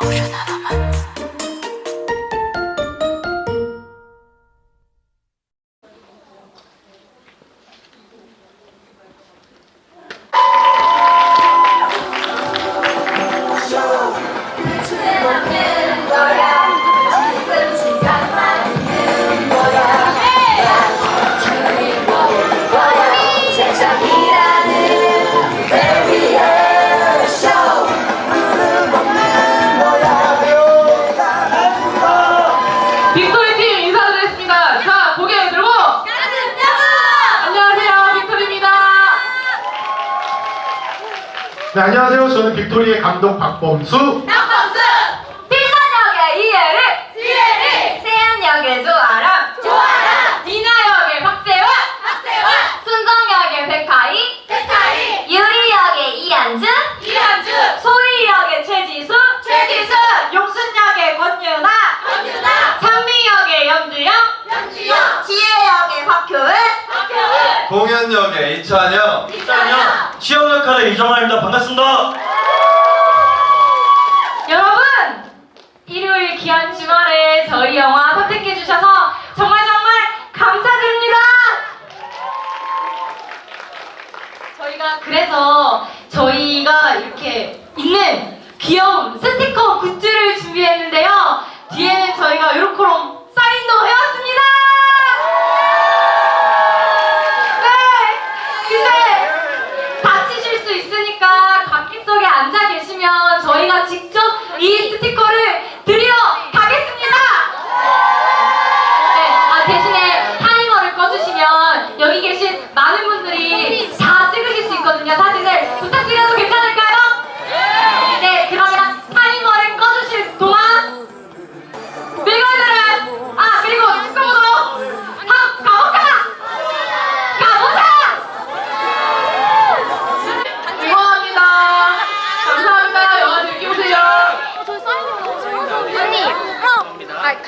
我做到了吗？ 빅토리 팀 인사드리겠습니다. 자, 고개 들고 안녕하세요, 빅토리입니다. 네, 안녕하세요. 저는 빅토리의 감독 박범수. 공연역의 이찬영 이찬영! 취업 역할의 이정아입니다. 반갑습니다.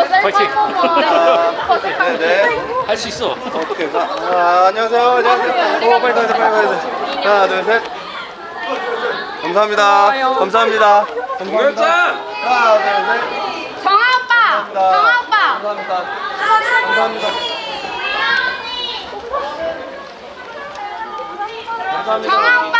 화이팅! 네네. 할 수 있어. 어떻게 해서? 아, 안녕하세요. 안녕하세요. 어, 빨리 가세요. 빨리 가세요. 하나, 둘, 셋. 감사합니다. 감사합니다. 감사합니다. 동열장! 하나, 둘, 셋. 정아 오빠! 감사합니다. 정아 오빠! 감사합니다. 감사합니다. 감사합니다. 정아 오빠!